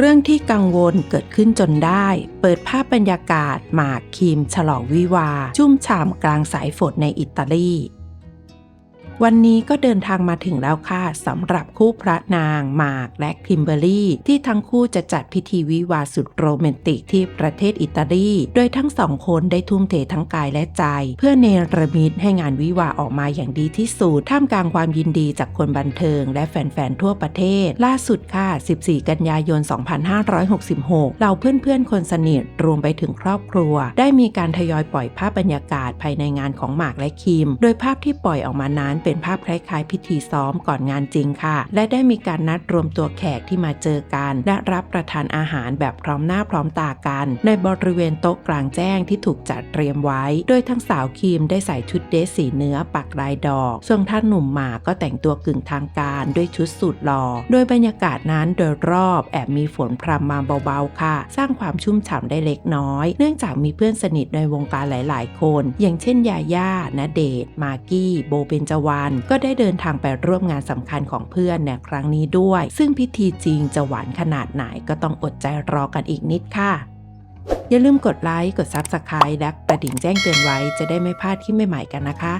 เรื่องที่กังวลเกิดขึ้นจนได้ เปิดภาพบรรยากาศหมากคิมฉลองวิวาชุ่มฉ่ำกลางสายฝนในอิตาลี วันนี้ก็เดินทางมาถึงแล้วค่ะสำหรับคู่พระนางหมากและคิมเบอรี่ ที่ทั้งคู่จะจัดพิธีวิวาสุดโรแมนติกที่ประเทศอิตาลี โดยทั้งสองคนได้ทุ่มเททั้งกายและใจ เพื่อเนรมิตให้งานวิวาออกมาอย่างดีที่สุดท่ามกลางความยินดีจากคนบันเทิง และแฟนๆทั่วประเทศ ล่าสุดค่ะ 14 กันยายน 2566 เราเพื่อนๆ คนสนิทรวมไปถึงครอบครัว ได้มีการทยอยปล่อยภาพบรรยากาศภายในงานของหมากและคิม โดยภาพที่ปล่อยออกมานั้นเป็นภาพคล้ายๆ พิธีซ้อมก่อนงานจริงค่ะ และได้มีการนัดรวมตัวแขกที่มาเจอกันและรับประทานอาหารแบบพร้อมหน้าพร้อมตากัน ในบริเวณโต๊ะกลางแจ้งที่ถูกจัดเตรียมไว้ โดยทั้งสาวคิมได้ใส่ชุดเดรสสีเนื้อปักลายดอก ส่วนท่านหนุ่มหมาก็แต่งตัวกึ่งทางการด้วยชุดสุดหล่อ โดยบรรยากาศนั้นโดยรอบแอบมีฝนพรำมาเบาๆค่ะ สร้างความชุ่มฉ่ำได้เล็กน้อย เนื่องจากมีเพื่อนสนิทในวงการหลาย ๆ คน อย่างเช่นยาย่าณเดชน์มากกี้ โบเบนจวานก็ได้เดินทางไปร่วมงานสำคัญของเพื่อนในครั้งนี้ด้วย ซึ่งพิธีจริงจะหวานขนาดไหนก็ต้องอดใจรอกันอีกนิดค่ะ อย่าลืมกดไลค์ กด Subscribe และกระดิ่งแจ้งเตือนไว้จะได้ไม่พลาดที่ใหม่ๆกันนะคะ